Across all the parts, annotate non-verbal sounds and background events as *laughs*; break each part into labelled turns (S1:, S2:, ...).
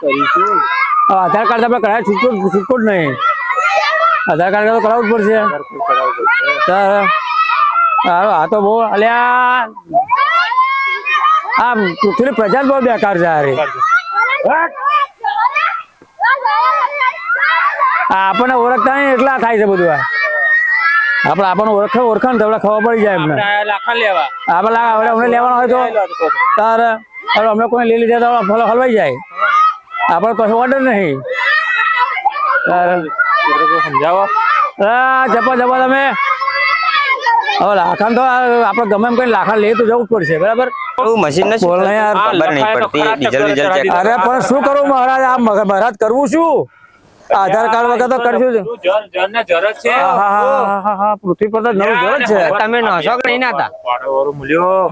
S1: કરીશું?
S2: આધાર કાર્ડ આપણે કરાય છૂટકો છૂટકો જ નહીં. આધાર કાર્ડ તો કરાવવું જ પડશે. આ તો બહુ અલ્યા. આ પૃથ્વીની પ્રજા બહુ બેકાર છે અરે આપણને ઓળખતા નહીં એટલા થાય છે બધું આ. આપણે આપણને ઓળખ ઓળખાણ તો ખબર પડી જાય એમને.
S1: આપણે
S2: લેવાનો હોય તો. તારે હવે અમને કોઈ લઈ લીધા તો ફલો હલવાઈ જાય. આપણે કશું ઓર્ડર નહીં.
S1: સમજાવો
S2: જપા જપા તમે. હવે લાખાન તો આપણે ગમે એમ કઈ લાખા લઈએ તો જવું જ પડશે બરાબર?
S3: મશીન
S2: અરે પણ શું કરું મહારાજ? આ મહારાજ કરવું શું? આધાર કાર્ડ વગર તો કરશું પૃથ્વી પર તો નવું ઘર છે.
S3: તમે નશો નહીં નાતા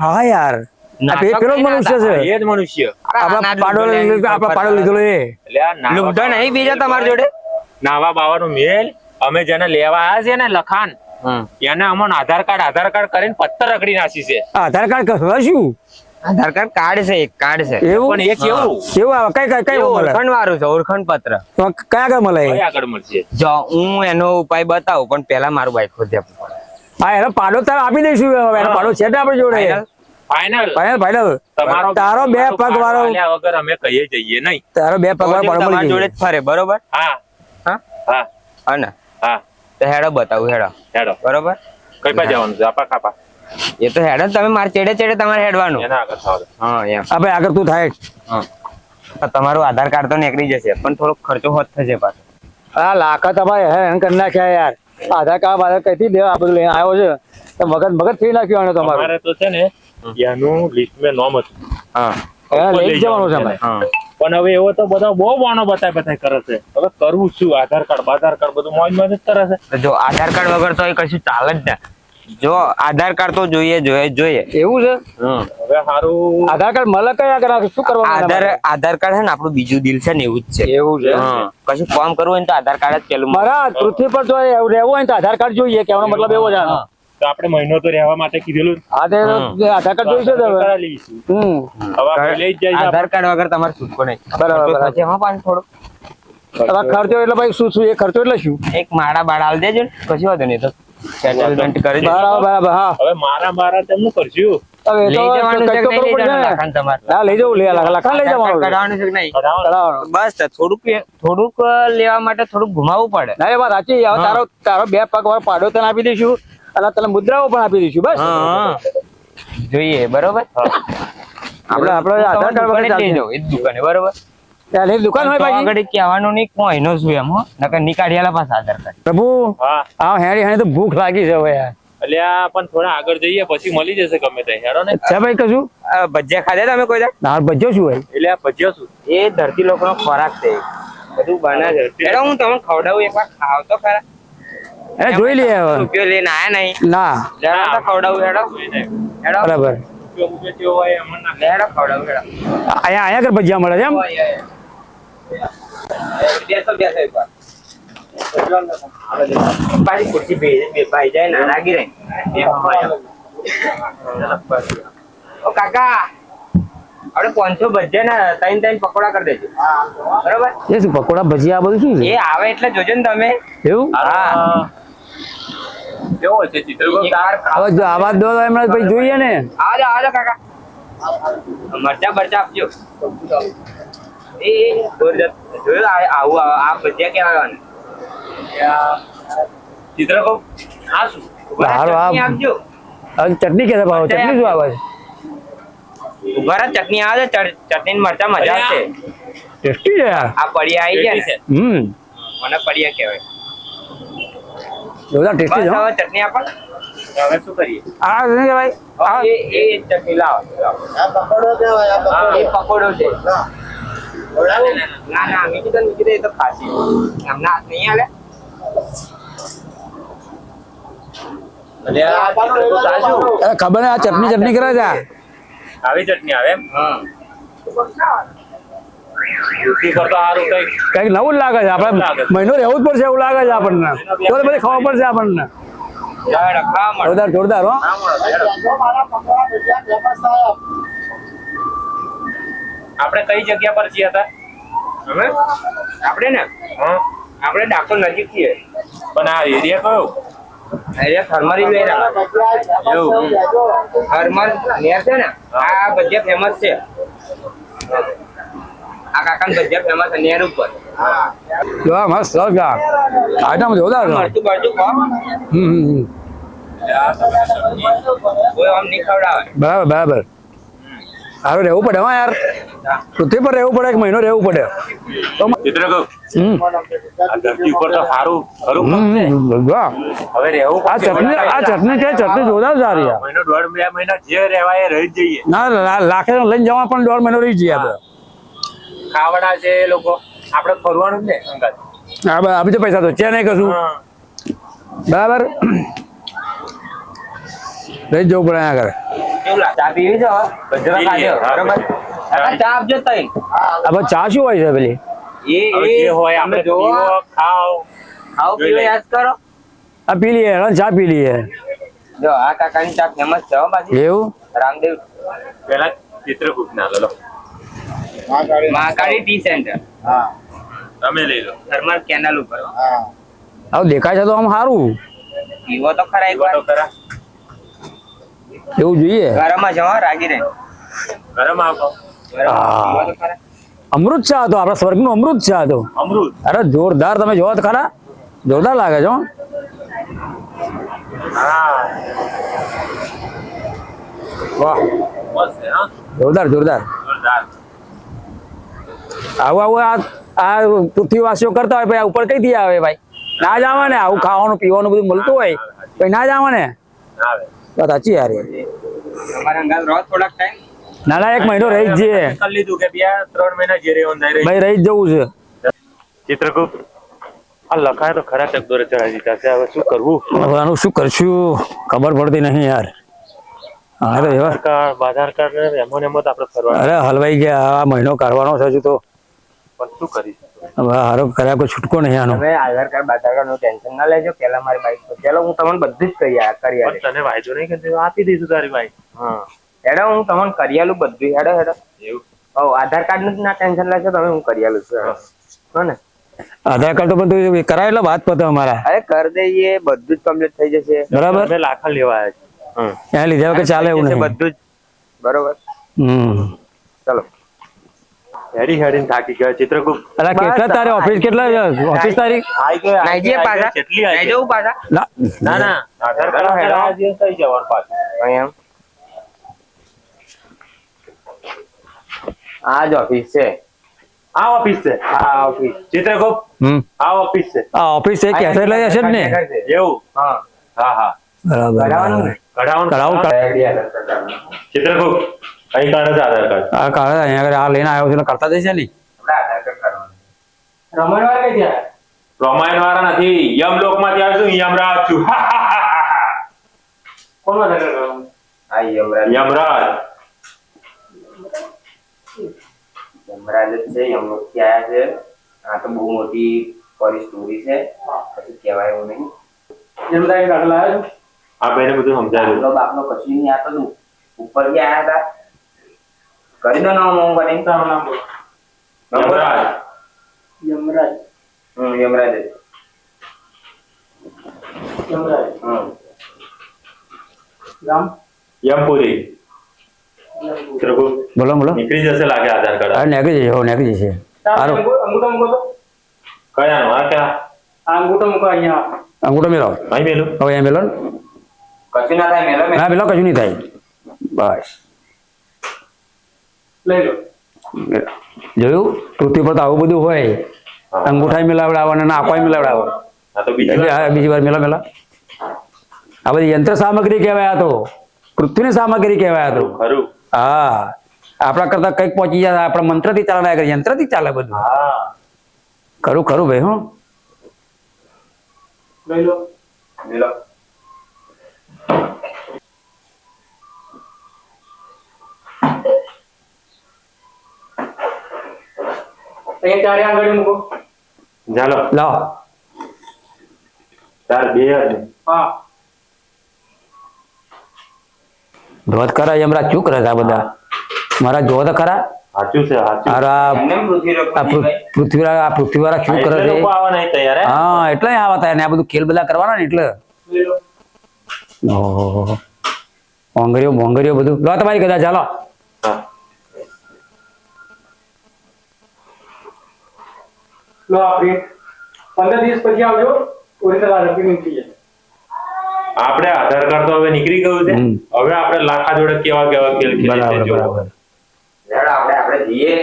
S2: હા યાર. પેલો મનુષ્ય છે.
S1: એ જ મનુષ્ય.
S2: આપણા પાડો આપણા પાડો લીધેલો એ.
S1: એટલે આ નાવા-
S3: લુગડો નહીં બીજા તમારી જોડે?
S1: નાવા બાવાનો મેલ. અમે જેને લેવા આવ્યા છે ને લખાણ એને અમને આધાર કાર્ડ આધાર કાર્ડ કરીને પથ્થર નાખી છે.
S2: આધાર કાર્ડ કહેવાય શું?
S3: આધાર કાર્ડ કાર્ડ છે એક કાર્ડ છે.
S2: એવું?
S1: પણ એ કેવું?
S2: કેવું આવે? કઈ કઈ કઈ
S3: ઓળખાણ વાળું છે ઓળખાણ પત્ર
S2: તો કયા આગળ મળે
S1: આગળ મળશે?
S3: જો હું એનો ઉપાય બતાવું પણ પેલા મારું બાઈક ખોદી આપવું પડે
S2: હા એનો પાડો તાર આપી દઈશું હવે એનો પાડો છે ને આપણી જોડે?
S1: ફાઇનલ
S2: ફાઇનલ ફાઇનલ
S1: તમારો
S2: તારો બે પગ વાળો
S1: વગર અમે કહીએ જઈએ નહીં.
S2: તારો બે પગ વાળો પાડો
S3: તમારી જોડે જ ફરે બરોબર?
S1: હા.
S3: હા?
S1: હા.
S3: અને?
S1: હા.
S3: તો હેડો બતાવું હેડો.
S1: હેડો.
S3: બરોબર?
S1: કઈ પા જવાનું છે? આપા કાપા
S3: એ તો હેડો તમે માર ચેડે ચેડે તમારે હેડવાનું.
S1: એના આગળ થાવ.
S3: હા એમ.
S2: આપણે આગળ તું થાય.
S3: હા. તમારું આધાર કાર્ડ તો નીકળી જશે પણ થોડોક ખર્ચો હોત થશે પાછો.
S2: આ લાખા તમારે હેંગ કરી નાખ્યા યાર. આધાર કાર્ડ આધાર કઈથી દેવા આપણે લઈને આવ્યો છે. મગજ મગજ થઈ નાખ્યો તમારે.
S1: તમારું તો છે ને એનું લિસ્ટ મેં નોમ હતું
S3: હા.
S2: લઈ જવાનું છે
S1: પણ હવે એવો તો બધા બહુ વાનો બતાય બતાય કરે છે. હવે કરવું શું? આધાર કાર્ડ આધાર કાર્ડ બધું મોજ મોજ જ કરે છે.
S3: જો આધાર કાર્ડ વગર તો એ કશું ચાલે જ ના. જો આધાર કાર્ડ તો જોઈએ જોઈએ જોઈએ.
S2: એવું છે?
S1: હવે સારું
S2: આધાર કાર્ડ મળે કયા કરા શું કરવા
S3: આધાર આધાર કાર્ડ છે ને આપણું બીજું દિલ છે ને એવું જ છે.
S2: એવું છે.
S3: કશું કામ કરવું હોય ને તો આધાર કાર્ડ જ પેલું
S2: મારા પૃથ્વી પર જો એવું રહેવું હોય તો આધાર કાર્ડ જોઈએ કેવાનો મતલબ એવો આનો.
S3: હા.
S1: તો આપણે મહિનો તો રહેવા માટે કીધેલું
S2: આ તે આધાર કાર્ડ જોઈશે તો હવે?
S1: લઈશું. હવે આપણે લઈ જ જઈએ
S3: આધાર કાર્ડ વગર તમારે છૂટકો નહીં.
S2: બરાબર.
S3: થશે હા પાછું થોડું
S2: હવે ખર્ચો એટલે ભાઈ શું શું એ ખર્ચો એટલે શું?
S3: એક માળા બાળા આલ દેજો ને કશું વાંધો નહીં તો સેટલમેન્ટ કરી દેજો.
S2: બરાબર બરાબર હા.
S1: હવે મારા મારા તેમનું કરશું.
S2: હવે તો
S3: કઈ છે
S2: તો કરવું
S3: પડે
S2: પડશે ને.
S3: તમારે?
S2: હા લઈ જવું લે લખાણ લઈ જવાનું
S3: કાર્ડ કઢાવવાનું છે નહીં?
S2: કઢાવવાનું.
S3: બસ થોડુંક થોડુંક લેવા માટે થોડુંક ઘુમાવવું પડે.
S2: ના એ વાત સાચી. હવે તારો તારો બે પગ વાળો પાડો તને આપી દઈશું. અને તને મુદ્રાઓ પણ આપી દઈશું બસ.
S3: જોઈએ બરોબર?
S2: આપણે આપણે આધાર કાર્ડ વગર
S3: દુકાને બરોબર?
S2: ત્યાં દુકાન હોય
S3: તો આગળ કહેવાનું નહીં કોઈ નો શું એમ નકર નીકાળ્યાલા પાછા આધાર કાર્ડ.
S2: પ્રભુ
S1: હા.
S2: હેડી હેડી તો ભૂખ લાગી છે હવે
S1: આ પણ થોડા આગળ જઈએ પછી મળી જશે ગમે તે હેડો ને.
S2: છે ભાઈ કશું?
S3: આ ભજીયા ખાધા તમે કોઈ?
S2: ના ભજ્યો શું હોય?
S1: એટલે આ છું શું?
S3: એ ધરતી લોકોનો ખોરાક છે બધું બને છે. હું તમને ખવડાવું એકવાર ખાવ તો ખરા.
S2: એને જોઈ લઈએ હવે.
S3: રૂપિયો લઈને આયા નહીં.
S2: ના.
S3: તો ખવડાવું હેડો. હેડો.
S2: બરાબર.
S3: હેડો ખવડાવું હેડો.
S2: કર ભજીયા મળે છે એમ.
S3: બેસો ખુરશી બે ભાઈ જાય ના લાગી રહી. કાકા આપણે પાંચસો ભજીયા ના ત્રણ ત્રણ પકોડા કરી દેજો. બરોબર?
S2: એ શું પકોડા ભજીયા બધું શું
S3: એ આવે એટલે જોજો ને તમે.
S2: એવું?
S1: હા. કેવો છે
S2: આવાજ દો પછી જોઈએ ને.
S3: આજો આજો કાકા. મરચા બરચા આપજો. એ એ, જોયું આવું આ આ ભજીયા કેવા આવવાના?
S1: ચિત્રગુપ્ત આ શું?
S3: ઊભા રહો,
S2: હારું, આ-
S3: ચટણી આપજો.
S2: ચટણી કે ભાવ ચટણી શું આવે
S3: ઊભા ચટણી આવે છે ચટણી મરચા મજા આવશે.
S2: ટેસ્ટી છે
S3: આ પડિયા આવી જાય
S1: છે.
S2: હમ.
S3: મને પડિયા કહેવાય.
S2: જોરદાર ટેસ્ટી છે
S3: ચટણી આપણ
S1: હવે શું કરીએ?
S2: આ શું કે ભાઈ?
S3: એ એ ચટણી લાવો એ પકોડો છે. ના. ના મીઠી તો મીઠી તો ખાસી. એમના હાથ નહીં હાલે.
S2: ખબર ને આ ચટણી ચટણી કરે છે
S1: આવી ચટણી આવે એમ?
S3: હા.
S1: રૂપિયો કરતો સારું કઈ
S2: કંઈક નવું જ લાગે છે. આપણે મહિનો રહેવું જ પડશે એવું લાગે છે આપણને. તો બધી ખબર પડશે આપણને. જોરદાર જોરદાર હો.
S1: આપણે કઈ જગ્યા પર છીએ હતા
S3: અમે? આપણે ને?
S1: હા.
S3: આપણે ડાકોર નજીક છીએ.
S1: પણ આ એરિયા કયો?
S3: એરિયા થર્મરી રહ્યા
S1: એવું.
S3: થર્મલ નેર છે ને? આ બધા ફેમસ છે. આ કાકાના ભજીયા ફેમસ છે નેર ઉપર.
S2: જો મસ્ત સરસ આ આઈટમ જોરદાર છે
S3: મરચું બરચું ખો
S2: હમ, બરાબર બરાબર. સારું રહેવું પડે હા યાર. પૃથ્વી પર રહેવું પડે એક મહિનો રહેવું પડે? તો મ-
S1: ચિત્ર કહું?
S2: હમ.
S1: ધરતી ઉપર તો સારું ખરું
S2: હમ, હમ, વાહ.
S1: હવે રહેવું
S2: આ ચટણી આ ચટણી છે ચટણી જોરદાર સારી
S1: મહિનો દોઢ મહિના જે રહેવાય રહી જઈએ.
S2: ના લા- લાખે લઈને જવા પણ દોઢ મહિનો રહી જઈએ આપણે.
S1: ખાવડા છે એ લોકો. આપણે ફરવાનું જ ને અંગાત.
S2: આ બ- આ પૈસા તો છે નહીં કશું. બરાબર? લઈ જવું પડે આગળ.
S3: ચા પીવી છે
S1: હા,
S3: બરોબર? આપજો તઈ.
S2: શું હોય છે પેલી?
S3: એ
S1: જે હોય આપણે
S3: તમે
S1: ખાઓ.
S3: ખાઓ પીવો યાદ કરો.
S2: આ પી લઈએ ચા પી લઈએ.
S3: જો આ કાકાની ચા ફેમસ છે હો પાછી
S2: એવું?
S3: રામદેવ.
S1: પેલા ચિત્રકૂટ ના લો.
S3: મહાકાળી ટી સેન્ટર
S1: તમે લઈ લો.
S3: થર્મલ કેનલ ઉપર હા.
S2: આવું દેખાય છે તો આમ સારું.
S3: પીવો તો ખરા એક
S1: તો
S3: વાર.
S1: ખરા.
S2: એવું જોઈએ.
S3: ગરમ જ હો રાગી રે
S1: ગરમ આપો.
S2: અમૃત ચા હતો તો સ્વર્ગનું અમૃત ચા હતો.
S1: અમૃત?
S2: અરે જોરદાર તમે જોવો તો ખરા. જોરદાર લાગે છો હા. વાહ. જોરદાર જોરદાર.
S1: જોરદાર.
S2: આવું આવું આ આ પૃથ્વીવાસીઓ કરતા હોય ભાઈ ઉપર કઈ થી આવે ભાઈ? ના જ આવે ને આવું ખાવાનું પીવાનું બધું મળતું હોય ભાઈ ના જ આવે ને? વાત સાચી યાર ના ના એક મહિનો રહી જ જઈએ.
S1: લીધું કે બે ત્રણ મહિના જે રહેવાનું
S2: ભાઈ રહી જ જવું છે.
S1: ચિત્રગુપ્ત આ લખાય તો ખરા ચકદોરે ચડાવી દીધા છે હવે શું કરવું?
S2: હવે આનું શું કરશું? ખબર પડતી નહીં યાર. હા તો એવા.
S1: આધાર કાર્ડ આધાર કાર્ડ ને એમો ને એમો તો આપણે ફરવા.
S2: અરે હલવાઈ ગયા આ મહિનો કાઢવાનો છે હજુ તો.
S1: પણ શું કરીશું
S2: હવે હારો કર્યા કોઈ છૂટકો નહીં આનો.
S3: હવે આધાર કાર્ડ બાધાર કાર્ડનું ટેન્શન ના લેજો પેલા મારી બાઈક પર. ચાલો હું તમને બધું જ કરી આ- કરી
S1: પણ તને વાયદો નહીં કે આપી દઈશું તારી ભાઈ
S3: હા. હેડો હું તમને કરી આલું બધું હેડો હેડો.
S1: એવું?
S3: ઓ આધાર કાર્ડનું ના ટેન્શન લેજો તમે હું કરી આલું છું હેડો. હો ને
S2: આધાર કાર્ડ તો બધું કરાય એટલે વાત પતે અમારા.
S3: અરે કરી દઈએ બધું જ કમ્પ્લીટ થઈ જશે.
S2: બરાબર?
S1: અમે લાખા લેવા આવ્યા છે.
S2: ત્યાં લીધા વગર ચાલે એવું નહીં.
S3: બધું જ. બરોબર.
S2: હમ.
S3: ચલો.
S1: હેડી હેડીને થાકી ગયા. ચિત્રગુપ્ત
S2: અલા કેટલા તારે ઓફિસ કેટલા ઓફિસ તારીખ
S1: આઈ ગયા
S3: નાઈ જઈએ પાછા?
S1: કેટલી આઈ
S3: જવું પાછા?
S2: ના.
S1: ના આધાર કાર્ડ
S3: હેડો.
S1: દિવસ થઈ જવાનું પાછું.
S3: અહીં એમ આ જ ઓફિસ છે.
S1: આ ઓફિસ છે.
S3: આ ઓફિસ
S1: ચિત્રગુપ્ત
S2: હમ.
S1: આ ઓફિસ છે.
S2: આ ઓફિસ એક કેસેટ લઈ જશે ને?
S1: એવું?
S3: હા.
S1: હા હા.
S2: બરાબર
S1: કઢાવાનું?
S2: કઢાવું.
S1: ચિત્રગુપ્ત આધાર કાર્ડ.
S2: આ અહીંયા આગળ આ લઈને આવ્યો છું એટલે કરતા જશે ને
S3: રમણવાર કઈ ગયા
S1: રોમાયણ વાળા નથી. યમલોકમાંથી આવશું યમરાજ છું. *laughs*
S3: કોણ આધાર કરવાનું? આ યમરાજ.
S1: યમરાજ.
S3: યમરાજ જ છે યમલોકથી આયા છે. આ તો બહુ મોટી ફરી સ્ટોરી છે. પછી કહેવાય એવું નહીં. યમરાજ કાઢ લાવ્યો
S1: આ ભાઈને બધું સમજાવ્યું
S3: બાપનો કશું નહીં આ તો ઉપર આયા હતા. દો નામ હું કરી તારું નામ બોલ.
S1: યમરાજ
S3: યમરાજ હમ યમરાજ જ. હમ
S1: યમપુરી ચિત્રગુપ્ત
S2: બોલો બોલો
S1: નીકળી જશે લાગે આધાર કાર્ડ
S2: હા નીકળી જશે હો નીકળી જશે સારું
S1: કયાનું આ ક્યાં
S2: અંગૂઠો મેળો
S1: અહીં મેલું
S2: હવે અહીંયા મેળો ને
S3: કશું ના થાય મેલો મેલો.
S2: ના પેલો કશું નહીં થાય બસ જોયું? પૃથ્વી પર તો આવું બધું હોય. અંગૂઠા મિલાવડાવો અને નાકોય મિલાવડાવો
S1: બીજી વાર
S2: મેલા મેલા. આ બધી યંત્ર સામગ્રી કહેવાય તો. પૃથ્વીની સામગ્રી કહેવાય તો. હા. આપણા કરતા કંઈક પહોંચી જાય આપણા મંત્રથી ચાલે ના યંત્રથી ચાલે બધું. ખરું ખરું ભાઈ હું.
S3: મેલો
S1: ચાલો.
S2: લાવો.
S1: ચાર બે હા.
S2: ધોધ ખરા યમરા શું કરે છે બધા. મારા ધોધ
S1: સાચું છે
S2: પૃથ્વીવાળા શું કરે છે?
S1: લોકો આવવા નહીં તૈયાર હે?
S2: હા એટલે આવા થાય ને આ બધું ખેલ બધા કરવાના ને એટલે? ઓહો. બધું. લો તમારી કદાચ ચાલો
S1: હા.
S4: લો આપણી પંદર દિવસ પછી આવજો ઓરિજિનલ આધાર કાર્ડ નીકળી જશે
S1: આપણે આધાર કાર્ડ તો હવે નીકળી ગયું છે. હવે આપણે લાખા જોડે કેવા કેવા ખેલ
S2: ખેલી
S5: છે આપણે જઈએ.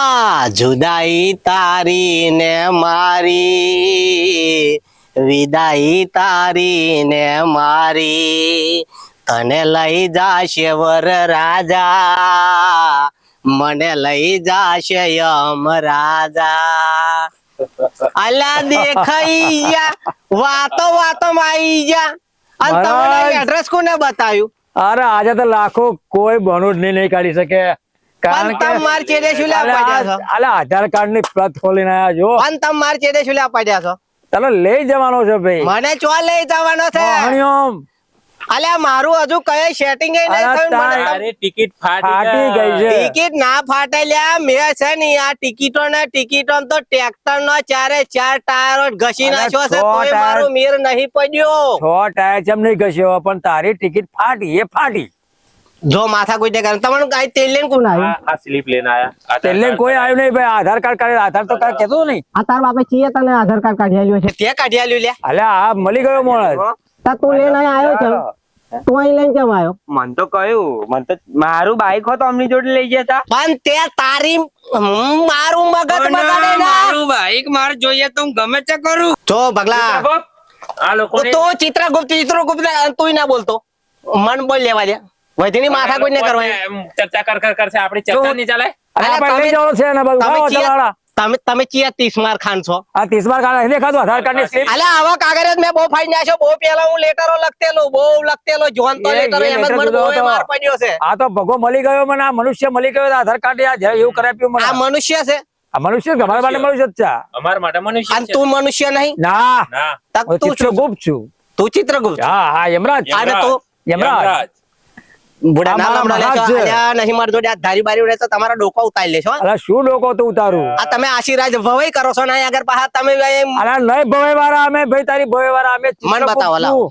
S6: આ જુદાઈ તારી ને મારી વિદાઈ તારી ને મારી તને લઈ જાશે વર રાજા મને લઈ જાશે યમ રાજા. અલા દેખાઈ જા વાતો વાતો માં આવી જા અને. તમને એડ્રેસ કોને બતાવ્યું?
S2: અરે આજે તો લાખો કોઈ બનોડ નહીં નહીં કાઢી શકે. કારણ કે
S6: તમે માર ચેડે શું લ્યા પડ્યા છો?
S2: આ- આધાર કાર્ડની પ્રત ખોલીને આયા જો
S6: અને તમે માર ચેડે શું પડ્યા છો?
S2: તને લઈ જવાનો છે ભાઈ.
S6: મને ચો લઈ જવાનો છે.
S2: મોહણીઓમ
S6: અલ્યા મારું હજુ કઈ સેટિંગ નહીં
S2: અરે
S1: ટિકિટ ફાટી
S2: ગઈ છે.
S6: ટિકિટ ના ફાટે લ્યા. મે છે ને આ ટિકિટો ને ટિકિટો તો ટ્રેક્ટર નો ચારે ચાર ટાયરો ઘસી નાખ્યો છે. તોય મારું મેર નહીં પડ્યો.
S2: છ ટાયર જેમ નહીં ઘસ્યો પણ તારી ટિકિટ ફાટી એ ફાટી.
S6: જો માથા કોઈ દેખાય તમારું કઈ તેલ લઈને કોણ આવ્યું?
S1: આ સ્લીપ લઈને આયા. તેલ
S2: એટલે કોઈ આવ્યું નહીં ભાઈ. આધાર કાર્ડ કાઢે આધાર તો કાઢ કેતો નહીં.
S6: આ તાર બાપે ચીએ તને આધાર કાર્ડ કાઢી આલ્યો છે. તે કાઢી આલ્યું લે
S2: અલ્યા આ મળી ગયો માણસ.
S6: તા તું લઈને આવ્યો છે. તું અહીં લઈને કેમ આવ્યો?
S3: મન તો કયું મન તો મારું બાઈક હોત અમની જોડે લઈ જતા.
S6: પણ તે તારી મારું મગજ બગાડે ના
S3: મારું બાઈક માર જોઈએ તો હું ગમે તે કરું.
S6: જો ભગલા
S1: આ લોકો
S6: તો ચિત્રગુપ્ત ચિત્રગુપ્ત તું ના બોલતો. મન બોલ લેવા દે. વધીની માથા કોઈ ને કરવાની
S1: ચર્ચા કર કર કરશે. આપણી ચર્ચા નહીં ચાલે.
S2: અરે
S6: તમે-
S2: જવાનો છે ને બધું ચલાવાળા.
S6: તમે તમે ચિયા ત્રીસ માર ખાન છો?
S2: આ ત્રીસમાર ખાન એને ખાધું આધાર કાર્ડની સ્લીપ
S6: અલે આવા કાગળ જ મેં બહુ ફાડી નાખ્યો બહુ પેલા હું લેટરો લખતેલો બહુ લખતેલો જોન તો લેટરો એમ જ મને બહુ માર પડ્યો છે.
S2: આ તો ભગો મળી ગયો મને આ મનુષ્ય મળી ગયો આધાર કાર્ડ આ જે એવું કરાપ્યું મને.
S6: આ મનુષ્ય છે?
S2: આ મનુષ્ય અમારા માટે મનુષ્ય. જ છે.
S1: અમારા માટે મનુષ્ય
S6: અને
S1: છે.
S6: તું મનુષ્ય નહીં?
S2: ના.
S1: ના.
S6: તક તું
S2: ચિત્રગુપ્ત છું.
S6: તું ચિત્રગુપ્ત
S2: હા હા યમરાજ.
S6: અને તું?
S2: યમરાજ.
S6: બુડા ના
S2: અમારા
S6: લેશો અલ્યા નહીં મારી જોડે આ ધારી બારી ઉડે તો તમારા ડોકો ઉતારી લેશો
S2: અલા શું લોકો તો ઉતારું?
S6: આ તમે આશીર્વાદ ભવાઈ કરો છો ને આગળ પાછા તમે
S2: અલા નહીં ભવે વાળા અમે ભાઈ તારી ભવે વાળા અમે
S6: મન
S2: ચિત્રગુપ્ત
S6: બતાવો લાવો.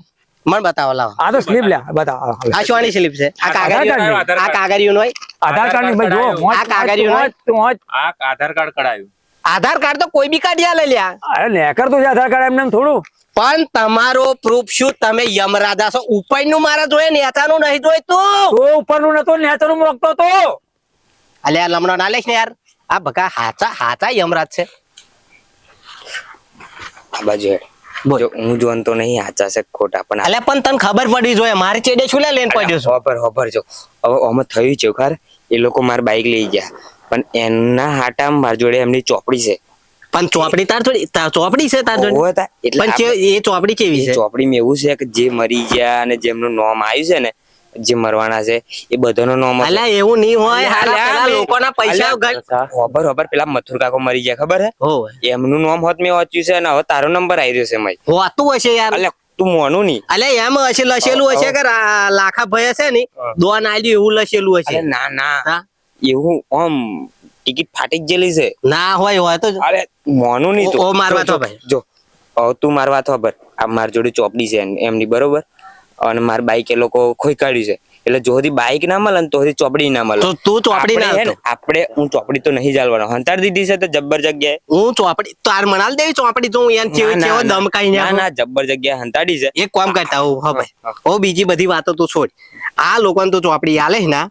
S6: મન બતાવો લાવો.
S2: આ તો સ્લીપ લે બતાવો
S6: આ શોની સ્લીપ છે? આ
S2: આધાર
S6: કાગળિયું
S1: આધાર
S6: આ
S1: કાર્ડ.
S6: કાગળિયું નો
S2: આધાર કાર્ડની ભાઈ જો
S6: આ કાગળિયું
S2: મોજ- તું
S1: આ આધાર કાર્ડ કઢાયું.
S6: આધાર કાર્ડ તો કોઈ બી કાઢ્યા લઈ લ્યા.
S2: અરે નેકર તું છે આધાર કાર્ડ એમને થોડું.
S6: પણ તમારો પ્રૂફ શું તમે યમરાજા છો. ઉપરનું મારા જોઈએ નેતાનું નહીં જોઈતું
S2: તો. ઉપરનું નતો નું મોકતો તો.
S6: અલ્યા લમણો ના લેશ ને યાર. આ ભગા હાચા હાચા યમરાજ છે.
S3: આ બાજુ. જો હું જોનતો નહીં આચા છે ખોટા પણ
S6: અલ્યા પણ તને ખબર પડી જોઈએ. મારી ચેડે શું લે લેન પડ્યો છો?
S3: હોબર હોબર જો. હવે આમાં થયું છે ખર એ લોકો માર બાઈક લઈ ગયા. પણ એમના હાટામાં માર જોડે એમની ચોપડી છે.
S6: પણ ચોપડી તાર થોડી ચોપડી છે તાર
S3: થોડી
S6: પણ એ ચોપડી કેવી છે?
S3: ચોપડી માં એવું છે કે જે મરી ગયા અને જેમનું નામ આવ્યું છે ને જે મરવાના છે એ બધાનો નામ.
S6: અલ્યા એવું નહીં હોય. લોકોના પૈસા ખબર
S3: હોબર પેલા મથુર કાકો મરી ગયા ખબર હે એમનું નામ હોત મેં વાંચ્યું છે અને હવે તારો નંબર આવી રહ્યો છે મય
S6: હોતું હશે યાર.
S3: અલ્યા તું મોનું નહીં.
S6: અલે એમ હશે લસેલું હશે કે લાખા ભય હશે ને દોન આલ્યું એવું લસેલું હશે.
S3: ના ના. એવું આમ ટિકિટ ફાટી જ ગયેલી છે.
S6: ના હોય હોય તો
S3: અરે મોનું નહીં
S6: ઓ- ઓ મારવા તો ભાઈ.
S3: જો હવે તું મારવા તો ખબર. આ માર જોડે ચોપડી છે એમની બરોબર? અને માર બાઈક એ લોકો ખોઈ કાઢ્યું છે. એટલે જો સુધી બાઈક ના મળે ને તો સુધી ચોપડી ના મળે.
S6: તો તું ચોપડી ના
S3: હે આપણે હું ચોપડી તો નહીં જાળવાનો હંતાડી દીધી છે તો જબ્બર જગ્યાએ.
S6: હું ચોપડી તાર મણાલ દેવી ચોપડી તો હું એને કેવો
S3: કેવો
S6: ચેવો
S3: ના, ના જબ્બર જગ્યાએ હંતાડી છે.
S6: એક કામ કરતા હું હવે ઓ બીજી બધી વાતો તું છોડ. આ લોકોને તો ચોપડી આલે ને.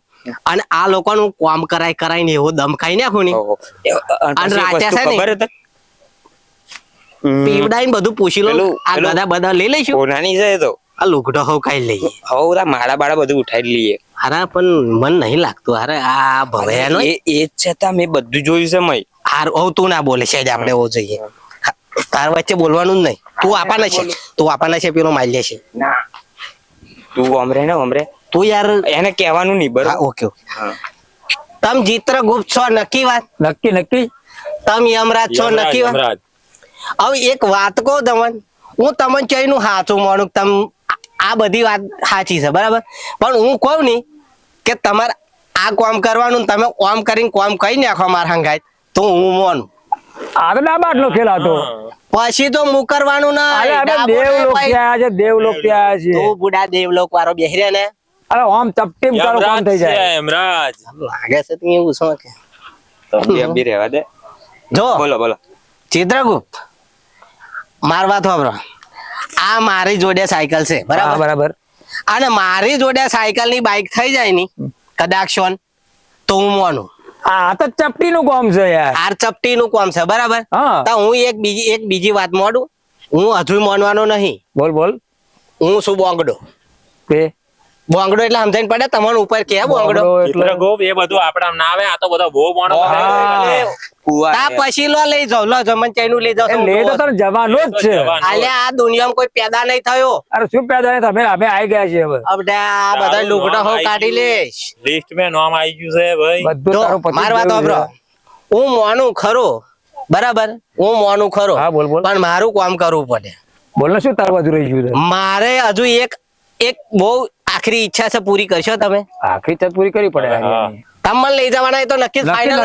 S6: અને આ લોકોનું કામ કરાય કરાય ને એવો દમ ખાઈ નાખું ને. અને રાતે છે ને?
S3: હે
S6: પીવડાઈને બધું પૂછી લો આ ગધા બધા લઈ લઈશું.
S3: ઓનાની છે તો.
S6: આ લુગડો હવ ખાઈ લઈએ.
S3: હવે ઓલા માળા બાળા બધું ઉઠાઈ લઈએ.
S6: અરે પણ મન નહીં લાગતું. અરે આ ભવ્યાનો
S3: એ એ છે તા મેં બધું જોયું છે મય.
S6: હાર ઓ તું ના બોલે છે આપણે ઓ જોઈએ. તાર વચ્ચે બોલવાનું જ નહીં. તું આપવાના છે. તું આપવાના છે પેલો માલ્ય છે.
S3: ના. તું અમરે ને અમરે.
S6: તું યાર
S3: એને કહેવાનું નહીં બરાબર?
S6: Okay okay. તમ ચિત્રગુપ્ત છો નક્કી વાત?
S2: નક્કી નક્કી.
S6: તમ યમરાજ છો નક્કી વાત? હવે એક વાત કહો તમને. હું તમને ચઈનું સાચું માનું તમ આ બધી વાત સાચી છે બરાબર? પણ હું કહું નહીં કે તમારે આ કોમ કરવાનું તમે કોમ કરીને કોમ કઈ નાખો મારા હંગાય તો હું મોનું.
S2: આ તો ડાબાટ નો ખેલ હતો
S6: પછી તો મુકરવાનું કરવાનું ના.
S2: દેવલોક છે દેવલોક ત્યાં છે
S6: તું બુડા દેવલોક વાળો બેહરે ને.
S2: અરે આમ ચપટીમ કરો કામ થઈ જાય?
S1: હેમરાજ
S6: લાગે છે તું એવું શું કે?
S7: તો બે બી રહેવા દે.
S6: જો.
S7: બોલો બોલો.
S6: ચિત્રગુપ્ત માર વાત સાંભળો. આ મારી જોડે સાયકલ છે બરાબર?
S2: બરાબર.
S6: અને મારી જોડે સાયકલની બાઇક થઈ જાય ની કદાચ શોન તો હું મોનું.
S2: આ તો ચપટી નું કોમ છે યાર.
S6: આર ચપટી નું કોમ છે બરાબર?
S2: હા.
S6: તો હું એક બીજી એક બીજી વાત મોડું. હું હજુ મોનવાનો નહીં.
S2: બોલ બોલ.
S6: હું શું બોંગડો.
S2: કે
S6: બોંગડો એટલે સમજાઈને પડે? તમારો ઉપર કે બોંગડો?
S2: એટલે
S1: એ બધું આપડા ના આવે આ તો બધો બહુ
S7: બોણો
S6: તા પછી લો લઈ જાવ લો જમન ચાઈનું લઈ
S2: જાઉં
S6: તો
S2: લે તો તને જવાનો જ છે.
S1: જવાનો.
S6: આ દુનિયામાં કોઈ પેદા નહીં થયો.
S2: અરે શું પેદા નહીં તમે અમે આવી ગયા છીએ હવે.
S6: અબડે આ બધા
S1: તારું
S6: લુગડા હો કાઢી લે
S1: લિસ્ટ મે નામ આવી ગયું છે ભાઈ.
S2: બધું તારું પતી
S6: માર વાત
S2: ગયું
S6: હું મોનું ખરો. બરાબર? હું મોનું ખરો.
S2: હા બોલ બોલ.
S6: પણ મારું કામ કરવું પડે.
S2: બોલ ને શું તારું બધું રહી ગયું છે?
S6: મારે હજુ એક એક બહુ આખરી ઈચ્છા છે પૂરી કરશો તમે?
S2: આખરી ઈચ્છા પૂરી કરવી પડે.
S6: તમે લઈ જવાના એ તો નક્કી
S2: ફાઈનલ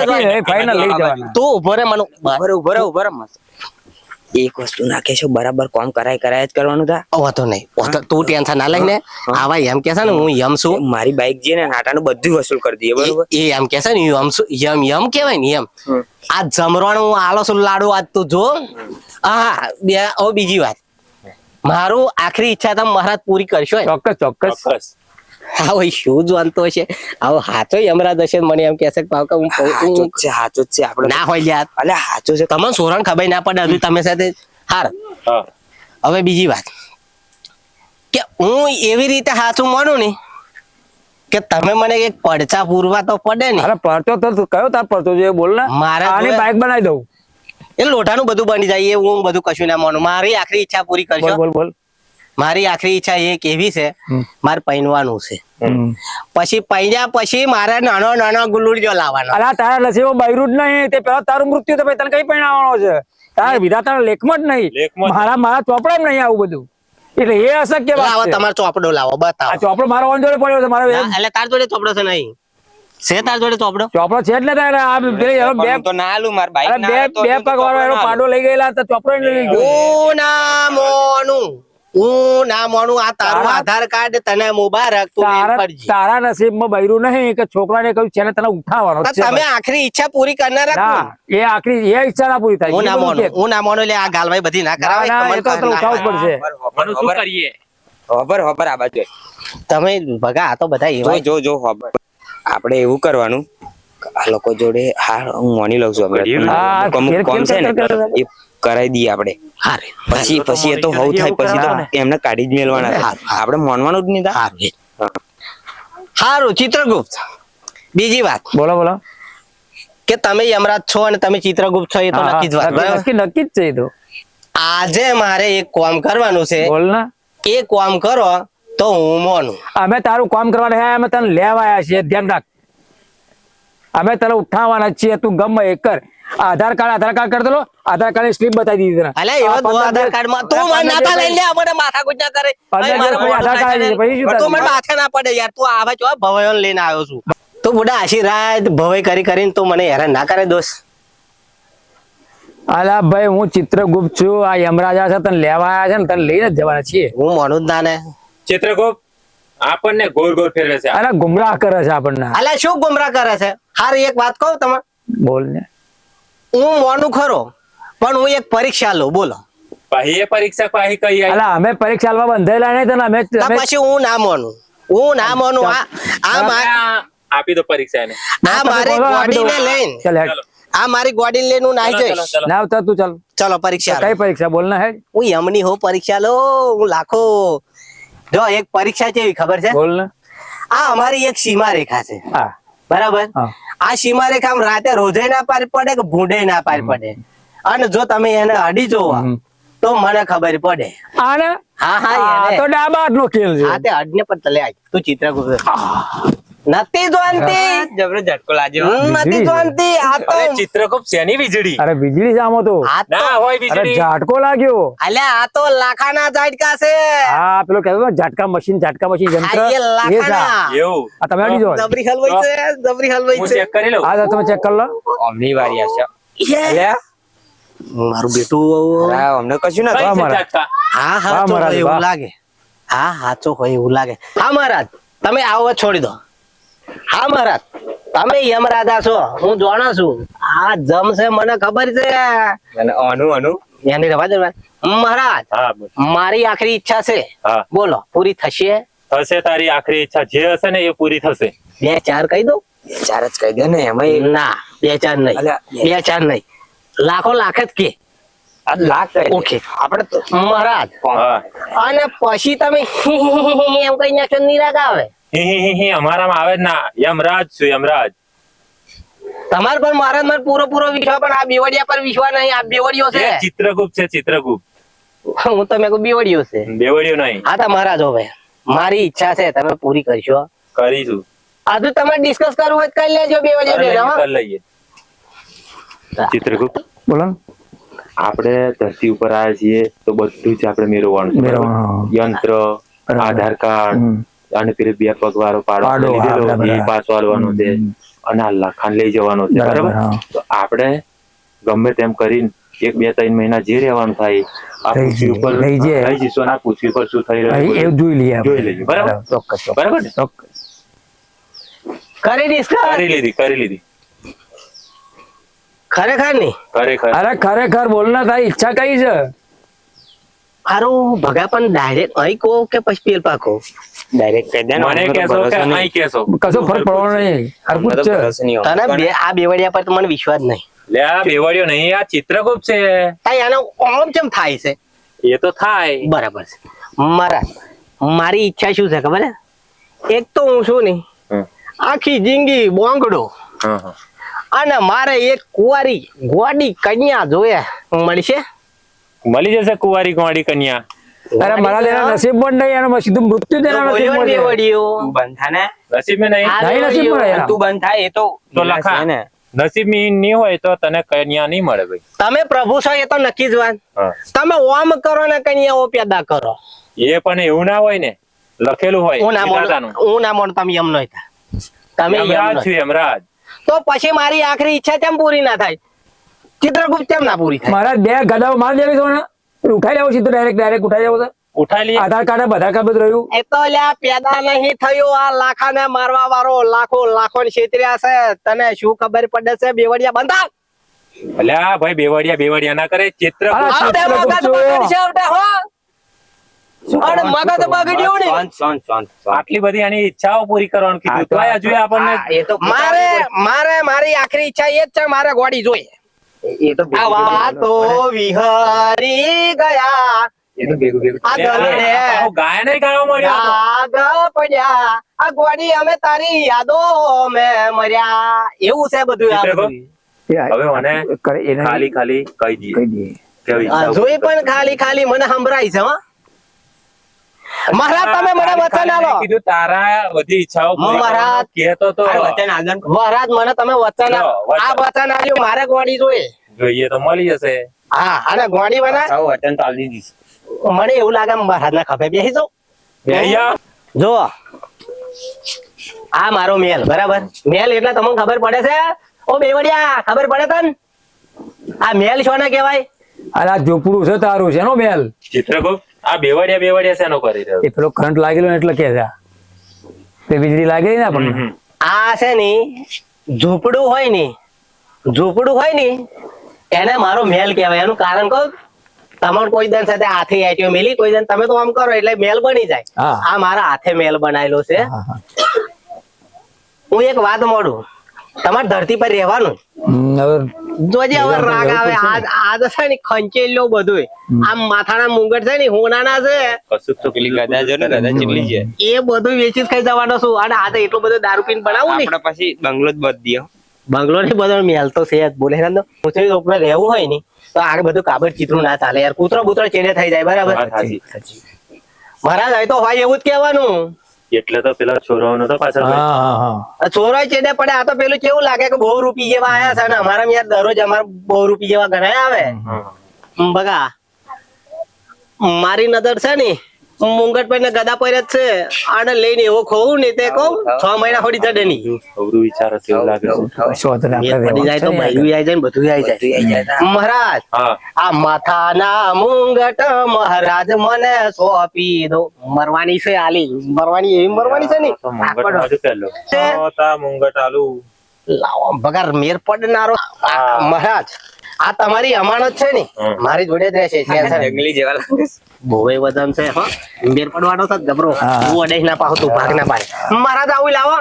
S6: ફાઇનલ
S2: લઈ જવાના.
S6: તું ઊભો રે મને.
S7: ઊભો રે ઊભો રે ઊભો રે એક વસ્તુ નાખે છે બરાબર કોમ કરાય કરાય જ કરવાનું થા
S6: વાતો નહીં. તું ટેન્શન ના લઈને આવા એમ કે છે ને હું યમ છું.
S7: મારી બાઈક જે ને નાટાનું બધું વસૂલ કરી દઈએ બરોબર?
S6: એ એમ કે છે ને યમ છું યમ યમ કહેવાય ને એમ આ જમરણ હું આલો છું લાડુ આજ તું જો. હા બે ઓ બીજી વાત. મારું આખરી ઈચ્છા તમે મહારાજ પૂરી કરશો
S2: ચોક્કસ ચોક્કસ.
S6: હા ભાઈ શું જ વાંધો હશે આવો હાચો યમરાજ હશે મને એમ કહેશે કે પાવકા હું કહું
S7: હાચો જ છે હાચો છે આપણે.
S6: ના હોય યાર
S7: અલે હાચો છે.
S6: તમને સોરણ ખબર ના પડે હજુ તમે સાથે હાર. હવે બીજી વાત. કે હું એવી રીતે હાચું માનું ને કે તમે મને એક પડચા પૂરવા તો પડે ને.
S2: અરે પડતો તો કયો તાર પડતો છે બોલ ને.
S6: મારે
S2: આની બાઇક બનાવી દઉં.
S6: એ લોઢાનું બધું બની જાય હું બધું કશું ના માનું. મારી આખરી ઈચ્છા પૂરી કરશો?
S2: બોલ બોલ
S6: મારી આખરી ઈચ્છા એક એવી છે? મારે પહેરવાનું છે. પછી પહેર્યા પછી મારે નાનો નાનો ગુલુડિયો લાવવાનો.
S2: અલા તારા નસીબો બૈરું જ નહીં. તે પેલા તારું મૃત્યુ તો ભાઈ તને કઈ પરિણામવાનો છે? તારા વિધાતા લેખમાં જ નહીં.
S1: લેખમાં
S2: મારા મારા ચોપડા નહીં આવું બધું. એટલે એ અશક્ય
S6: લાવો તમારો ચોપડો લાવો
S2: આ
S6: બતાવો
S2: ચોપડો મારો ઓન જોડે પડ્યો છે મારો
S6: એટલે તાર જોડે ચોપડો છે નહીં. છે તાર જોડે ચોપડો?
S2: ચોપડો છે જ ને તારે. આ પેલી હવે બે
S7: તો ના આલું માર બાઈક
S2: અરે બે બે પગ વાળો એનો પાડો લઈ ગયેલા તો ચોપડો લઈ ગયો.
S6: હું ના મોનું હું ના મોનું આ તારું
S2: તારા-
S6: આધાર કાર્ડ તને મુબારક તું વેર
S2: તારા નસીબમાં બૈરું નહીં કે છોકરાને કહ્યું છે ને તને ઉઠાવવાનો છે
S6: તમે આખરી ઈચ્છા પૂરી કરનાર
S2: એ આખરી એ ઈચ્છા ના પૂરી થાય.
S6: હું ના મોનું હું ના મોનું લે આ ગાલભાઈ બધી ના
S2: કરાવે
S6: કરાવાય
S2: ના,
S6: તમને
S2: એ તો ઉઠાવવું પડશે.
S1: શું કરીએ?
S7: ખબર ખબર આ બાજુ.
S6: તમે ભગા આ તો બધા
S7: જો
S6: એવા
S7: જો જો ખબર આપણે એવું કરવાનું આ લોકો જોડે હા હું માની લઉં છું આપણે કોમ છે ને. એ કરાવી દઈએ આપણે. પછી પછી એ તો હોવ થાય પછી તો એમને કાઢી જ મેળવાના આપણે માનવાનું જ નહીં તા.
S6: હારું હારું ચિત્રગુપ્ત. બીજી વાત.
S2: બોલો બોલો.
S6: કે તમે યમરાજ છો અને તમે ચિત્રગુપ્ત છો એ તો નક્કી જ વાત.
S2: નક્કી- નક્કી નક્કી જ છે એ તો.
S6: આજે મારે એક કામ કરવાનું છે.
S2: બોલ ના.
S6: એ કામ કરો તો હું મોનું.
S2: અમે તારું કામ કરવા રહ્યા અમે તને લેવા આવ્યા છીએ ધ્યાન રાખ. અમે તને ઉઠાવવાના છીએ તું ગમે એ કર. આધાર કાર્ડ આધાર કાર્ડ કરી દેલો આધાર કાર્ડની સ્લીપ બતાવી દીધી તને.
S6: અલે એવા દો આધાર કાર્ડમાં તું મને નાતા લઈ લે મને માથા ગુજ્જા કરે.
S2: પંદર
S6: અહીં મારે
S2: આધાર કાર્ડ પછી શું
S6: તું મને માથે ના પડે યાર તું આવે છો ભવયન લઈને આવ્યો છું. તું બુડા આશીર્વાદ ભવે કરી કરીને તું મને હેરાન ના કરે દોસ્ત.
S2: અલા ભાઈ હું ચિત્રગુપ્ત છું આ યમરાજા છે તને લેવા આવ્યા છે ને તને લઈને જવાના છીએ.
S6: હું મોનું જ ના ને.
S1: ચિત્રગુપ્ત આપણને ગોળ ગોર ફેરવે છે.
S2: અરે ગુમરાહ કરે છે આપણને.
S6: અલ્યા શું ગુમરા કરે છે? હાર એક વાત કહું તમે
S2: બોલ ને.
S6: હું મોનું ખરો પણ હું એક પરીક્ષા લઉં બોલો.
S1: પાહી એ પરીક્ષા પાહી કઈ
S2: અલા અમે પરીક્ષા આલવા બંધાયેલા નહીં તને અમે
S6: પછી હું ના મોનું. હું ના મોનું આ આ
S1: આપી દો પરીક્ષા એને.
S6: આ મારી
S2: આપી
S6: લઈને.
S2: ચાલ
S6: આ મારી ગોડી લઈને હું
S1: ચલો,
S6: જઈશ.
S1: ચલો, ચલો.
S2: ના આવતા તું ચાલ.
S6: ચલો પરીક્ષા
S2: કઈ પરીક્ષા? બોલ ને હેડ.
S6: હું યમની હો પરીક્ષા લો હું લાખો જો એક પરીક્ષા કેવી ખબર છે?
S2: બોલ ને.
S6: આ અમારી એક સીમા રેખા છે.
S2: હા.
S6: બરાબર? આ સીમા રેખા આમ રાતે રોજે ના પાર પડે કે ભૂંડે ના પાર પડે? અને જો તમે એને અડી જોવા તો મને ખબર પડે.
S2: આને?
S6: હા હા
S2: તો ડાબા આટલો ખેલ છે.
S6: હા તે અડને પણ તલે આય. તું ચિત્રગુપ્ત નથી જોનતી
S7: જબરો ઝટકો લાગ્યો.
S6: નથી જોનતી આ તો
S1: ચિત્ર ખૂબ સેની વીજળી?
S2: અરે વીજળી જામો તો.
S1: ના હોય
S2: અરે
S1: વીજળી.
S2: ઝાટકો લાગ્યો.
S6: અલે આ તો લાખાના ઝટકા છે.
S2: હા પેલો કહેતો ઝાટકા મશીન ઝટકા મશીન યંત્ર.
S6: એ
S2: છે.
S6: લાખાના.
S1: એવું.
S2: આ તમે આડી જો
S6: જબરી હલવાઈ છે જબરી હલવાઈ
S1: હું ચેક કરી લઉં.
S2: હા તો તમે ચેક કરી લો.
S7: અમની વારી આવશે.
S6: યે.
S7: અલ્યા.
S6: મારું બેટું
S7: હા અમને કશું
S1: ના
S2: મારા.
S6: હા હા તો એવું લાગે. હા સાચો હોય એવું લાગે. હા મહારાજ તમે આવો છોડી દો. હા મહારાજ તમે યમરાજા છો હું જાણું છું. આ જમ છે મને ખબર છે.
S7: અને અનુ અનુ?
S6: એની રવા દે મહારાજ
S1: હા
S6: મારી આખરી ઈચ્છા છે.
S1: હા.
S6: બોલો પૂરી થશે?
S1: થશે તારી આખરી ઈચ્છા. જે હશે ને એ પૂરી થશે.
S6: બે ચાર કહી દઉં?
S7: ચાર જ કહી દે ને એમાં
S6: ના બે ચાર નહીં. બે. ચાર નહીં. લાખો લાખ જ કે.
S7: દે.
S6: ઓકે. આપણે મહારાજ અને પછી તમે *laughs* એમ કઈ નાખશો નિરાગ આવે
S1: હી હી હી હી અમારામાં આવે જ ના. યમરાજ છું યમરાજ.
S6: તમાર પર મારા માર પૂરો પૂરો વિશ્વાસ પણ આ બેવડિયા પર વિશ્વાસ નહીં. આ બેવડિયો છે.
S1: ચિત્રગુપ્ત છે ચિત્રગુપ્ત.
S6: હું તમે કહું બેવડિયો છે.
S1: બેવડિયો નહીં.
S6: હા તો મારા જો ભાઈ. મારી ઈચ્છા છે તમે પૂરી કરશો.
S1: કરીશું.
S6: હજુ તમારે ડિસ્કસ કરવું હોય તો કરી લેજો બેવડિયા
S1: કરી લઈએ, કરી લઈએ. ચિત્રગુપ્ત
S2: બોલો
S1: આપણે ધરતી ઉપર આવ્યા છીએ તો બધું જ આપણે મેળવવાનું છે યંત્ર આધાર કાર્ડ. અને પેલી બે પગવાળો પાડો
S2: પાડો,
S1: લીધેલો એ પાછો હાલવાનો છે. અને આ લખાણ લઈ જવાનો છે
S2: બરાબર,
S1: તો આપણે ગમે તેમ કરીને એક બે ત્રણ મહિના જે રહેવાનું થાય આ પૃથ્વી ઉપર
S2: લઈ જઈએ.
S1: લઈ જઈશું આ પૃથ્વી પર શું થઈ રહ્યું
S2: એ જોઈ લઈએ
S1: જોઈ લઈએ, બરાબર?
S2: ચોક્કસ ચોક્કસ.
S1: બરાબર ને?
S2: ચોક્કસ.
S6: કરી ડિસ્કસ
S1: કરી લીધી કરી લીધી.
S6: ખરેખર નહીં
S1: ખરેખર.
S2: અરે ખરેખર બોલ ને તારી ઈચ્છા કઈ છે?
S6: હારું ભગા પણ ડાયરેક્ટ અહીં કહો કે પછી પેલ પાકો?
S7: ડાયરેક્ટ કહી દે
S1: મને
S7: અમને
S1: કે
S7: નહીં.
S1: અહીં કશો
S2: ફરક પડવાનો નહીં. હરકું
S7: અમને
S2: જ
S7: તો
S2: છે.
S6: તને બે આ બેવડિયા પર મને વિશ્વાસ નહીં.
S1: લે આ બેવડ્યો નહીં. આ ચિત્રગુપ્ત છે.
S6: તાઈ આનો ઓમ કેમ થાય છે?
S1: એ તો થાય.
S6: બરાબર છે. મારા મારી ઈચ્છા શું છે ખબર છે? એક તો હું છું નહીં આખી જિંદગી બોંગડો.
S1: હા, હા.
S6: અને મારે એક કુંવારી ગોડી કન્યા જોયા મળશે?
S1: મળી જશે કુંવારી ગોડી કન્યા.
S2: અરે મારા દેના નસીબ પણ નહીં અને સીધું મૃત્યુ દેના નસીબ
S6: ને બેવડીઓ.
S7: તું બંધ થા ને?
S1: નસીબ મે નહીં.
S2: નહીં નસીબ પણ
S7: તું બંધ થાય એ તો
S1: તો લખા.
S7: ને.
S1: નસીબ મેં નહીં હોય તો તને કન્યા નહીં મળે ભાઈ.
S6: તમે પ્રભુ છો એ તો નક્કી જ વાત. તમે ઓમ કરો ને કન્યાઓ પેદા કરો.
S1: એ પણ એવું ના હોય ને. લખેલું હોય
S6: હું ના
S1: વિધાતાનું.
S6: હું ના મોડું તમે એમ નહીં થાય. તમે યાદ
S1: યમરાજ
S6: નહીં.
S1: છું યમરાજ.
S6: તો પછી મારી આખરી ઈચ્છા કેમ પૂરી ના થાય? ચિત્રગુપ્ત કેમ ના પૂરી થાય?
S2: મારા બે ગદાઓ માર દેવી છો ને ઉઠાઈ લેવો સીધું ડાયરેક્ટ ડાયરેક્ટ ઉઠાઈ લેવો છે.
S1: ઉઠાઈ લઈએ.
S2: આધાર કાર્ડ બધા કાર્ડ બધું રહ્યું.
S6: એ તો લ્યા પેદા નહીં થયો. આ લાખાને મારવા વાળો લાખો લાખો ને છેતર્યા છે. તને શું ખબર પડે છે? બેવડિયા બંધા
S1: અલ્યા ભાઈ બેવડિયા બેવડિયા ના કરે. ચિત્ર
S2: અરે,
S6: આવડે મગજ બગડશે આવડે હો. અરે મગજ બગડ્યું ને.
S7: શાંત, શાંત, શાંત, શાંત.
S1: આટલી બધી આની ઈચ્છાઓ પૂરી કરવાનું કીધું.
S2: તો
S1: આપણને.
S7: એ તો
S6: મારે મારે મારી આખરી ઈચ્છા એ જ છે મારે ગોડી જોઈએ. આવા તો વિહરી ગયા. અમે તારી યાદો મેં મર્યા. એવું છે બધું
S1: હવે મને ખાલી ખાલી કહી દઈએ.
S6: જોઈ પણ ખાલી ખાલી મને સંભળાય છે હો. મહારાજ તમે મને વચન આલો
S1: કીધું તારા બધી ઈચ્છાઓ
S6: મહારાજ.
S1: કહેતો તો
S7: આ વચન આગળ
S6: મહારાજ મને તમે વચન આ વચન આલ્યું મારે ગોડી જોઈએ.
S1: જોઈએ તો મળી જશે.
S6: હા અને ગોડી બના
S7: આવો વચન તો આલી દીધું.
S6: મને એવું લાગે મહારાજ ના ખભે બેસી જાઉં.
S1: બેહી જો
S6: આ મારો મેલ બરાબર? મેલ એટલે તમને ખબર પડે છે? ઓ બેવડિયા ખબર પડે તન? આ મેલ શોને ને કહેવાય?
S2: અરે આ ઝોપડું છે તારું છે નો મેલ?
S1: ચિત્રગુપ્ત? આ બેવાડિયા બેવાડિયા શેનો કરી રહ્યો
S2: એ પેલો કરંટ લાગેલો એટલે કે તે વીજળી લાગેલી ને આપણને?
S6: આ છે ને ઝૂંપડું હોય ને ઝૂંપડું હોય ને એને મારો મેલ કહેવાય. એનું કારણ કહું તમારે કોઈ દન સાથે હાથે આઈટીઓ મેલી કોઈ દન તમે તો આમ કરો એટલે મેલ બની જાય. આ મારા હાથે મેલ બનાવેલો છે.
S2: હું
S6: એક વાત મોડું. તમારે ધરતી પર રહેવાનું?
S2: હવે
S6: જોજે હવે રાગ આવે
S2: આ
S6: આ તો છે ને ખંચેલો બધું આમ માથાના મુંગટ છે ને હોનાના છે.
S1: કશુંક તો
S7: પેલી ગદા જો ને ગદા ચીલી છે.
S6: એ બધું વેચી જ ખાઈ જવાનો છું. અને આ તો એટલો બધો દારૂ પીને બનાવું ને
S7: આપણે પછી બંગલો જ બધ દિયો
S6: બંગલો ને બધો મેલ તો છે જ. બોલે ને પૂછડી ઉપર રહેવું હોય ને તો આ બધું કાબડ ચિત્રું ના ચાલે યાર. કૂતરો બૂતરો ચેડે થઈ જાય બરાબર. મહારાજ હવે તો હોય એવું જ કહેવાનું.
S1: એટલે તો પેલા છોરાઓનો તો પાછળ
S2: છોરાય છે હા
S6: પડે આ તો પેલું કેવું લાગે કે બહુ રૂપી જેવા આયા છે ને અમારા યાર દરરોજ અમારા બહુ રૂપી જેવા ઘણા આવે. બગા. મારી નજર છે ને મુંગટ પર ગદા પર જ છે. આને લઈને એવો ખોવું ને તે કહું છ મહિના થોડી ચડે નહીં.
S1: અવરું વિચારો લાગે છે.
S6: પડી જાય તો
S2: ને.
S6: બૈરું આઈ જાય. બધું આવી જાય મહારાજ આ માથાના મુંગટ મહારાજ મને સોંપી દો. મરવાની છે આલી. મરવાની એવી મરવાની છે ને?
S1: મુંગટ આલુ.
S6: લાવો બગાર મેર પડનારો. મહારાજ આ તમારી અમાનત છે ને મારી જોડે જ રહેશે
S7: જંગલી જેવા લાગે છે.
S6: બહુ વજન છે હો. મેર પડવાનો છે ગબરો
S2: હું.
S6: અડે ના પાહો તું ભાગ ના પાડે. મહારાજ આવું લાવો.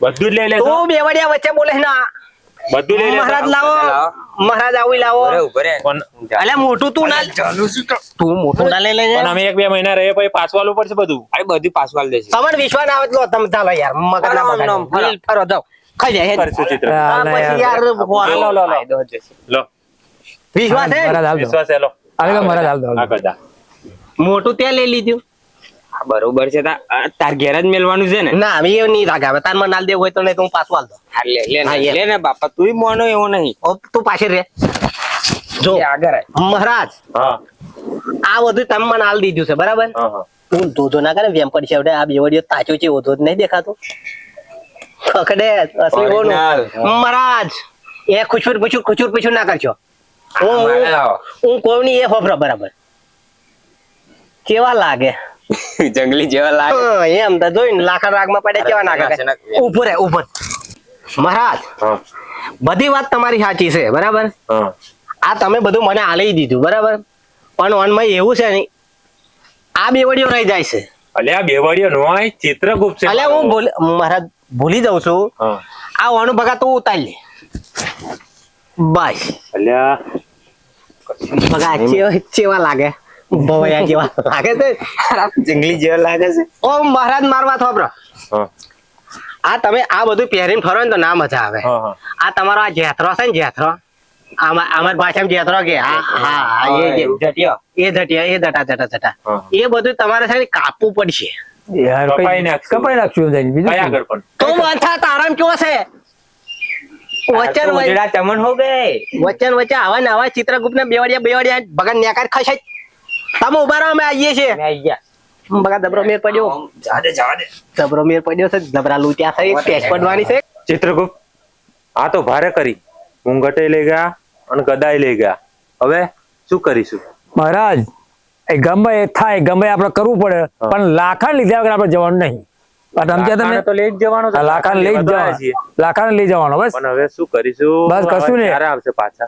S1: બધું જ લઈ લે
S6: તું બેવડિયા વચ્ચે બોલે ના.
S1: બધું લઈ લે
S6: મહારાજ લાવો. મહારાજ આવું લાવો. અલ્યા મોટું તું ના તું મોટું ના લઈ લેજે.
S1: પણ અમે એક બે મહિના રહે પછી પાછું પડશે બધું.
S7: અરે બધું પાછું આલી દેશે
S6: તમને વિશ્વાસ ના આવે તો લો તમે ચાલો યાર મગર ના
S7: ફરો,
S6: બગાડો.
S7: ફરો.
S6: જાવ ખાઈ જાય પછી
S2: યાર.
S1: લો, લો, લો. લો.
S6: વિશ્વાસ
S2: મહારાજ
S1: વિશ્વાસ. આગળ જા
S6: મોટું ત્યાં લઈ લીધું.
S7: બરોબર છે તાર ઘેર જ મેલવાનું છે ને?
S6: ના હવે એ નહીં રાગે. હવે તાર મને નાલ દેવું હોય તો નહીં તો હું પાછું હાલ દઉં.
S7: લે લે ને,
S6: હા, યાર.
S7: લે ને બાપા તું મોનો એવો નહીં.
S6: તું પાછી રે. જો
S7: આગળ
S6: મહારાજ
S1: હા.
S6: આ બધું તમે મને હાલ દીધું છે બરાબર?
S1: હા
S6: ધોધો ના કરે વેમ પડી છે આ બેવડીઓ તાચો છે ધોધ નહીં દેખાતો. મહારાજ એ ખુશુર પૂછું ખુશુર પૂછું ના કરજો. હું કોઈની એ હોભરો બરાબર. કેવા લાગે? *laughs*
S7: જંગલી જેવા લાગે.
S6: એમ તો જોઈને લાખા રાગમાં પડે કેવા નાખે ઉપર હે ઉપર મહારાજ બધી વાત તમારી સાચી છે બરાબર? આ તમે બધું મને આલી દીધું બરાબર? પણ વનમાં એવું છે ને આ બેવડીઓ રહી જાય છે.
S1: અલ્યા આ બેવાડીઓ નો આય ચિત્રગુપ્ત છે
S6: એટલે હું ભૂલ મહારાજ ભૂલી જાઉં છું. આ વાનું ભગા તું ઉતારી લે. બાય
S1: અલ્યા
S6: બગા ચેવા ચેવા લાગે? ભવૈયા જેવા લાગે છે
S7: જંગલી જેવા લાગે છે.
S6: ઓ મહારાજ મારવા થોભરો આ તમે આ બધું પહેરીને ફરો ને તો ના મજા આવે. આ તમારો આ જેથરો છે ને જેથરો આમાં અમારી ભાષામાં જેથરો કે હા હા હા એ
S7: જટિયા
S6: એ જટિયા એ જટા જટા
S1: જટા
S6: એ બધું તમારે છે કાપવું પડશે.
S2: યાર
S1: કપાઈ નાખશું.
S2: કપાઈ નાખશું બીજું
S1: આગળ પણ.
S6: તો માથા તારામ કેવો છે? વચન વચ-
S7: ઉજળા ચમન હો ગયે
S6: વચન વચ્ચે આવા ને આવા ચિત્રગુપ્ત ને બેવડિયા બેવડિયા ભગન નેકાર ખસાય તમે ઊભા રહો અમે આવીએ છીએ.
S7: મેં આઈ ગયા.
S6: બગા દબરો મેર પડ્યો.
S7: જવા દે
S6: દબરો મેર પડ્યો છે દબરા લૂટ્યા થઈ પેચ પડવાની છે.
S1: ચિત્રગુપ્ત આ તો ભારે કરી. મુંગટે લઈ ગયા અને ગદાય લઈ ગયા. હવે શું કરીશું?
S2: મહારાજ એ ગમે એ થાય ગમે આપણે કરવું પડે. પણ લાખા લીધા વગર આપણે જવાનું નહીં. તમે
S1: તો લઈ જ જવાનો.
S2: લાખાને લઈ જવાનું. લાખાને લઈ જવાનો બસ.
S1: હવે શું કરીશું?
S2: બસ કશું નહીં.
S1: આવશે પાછા?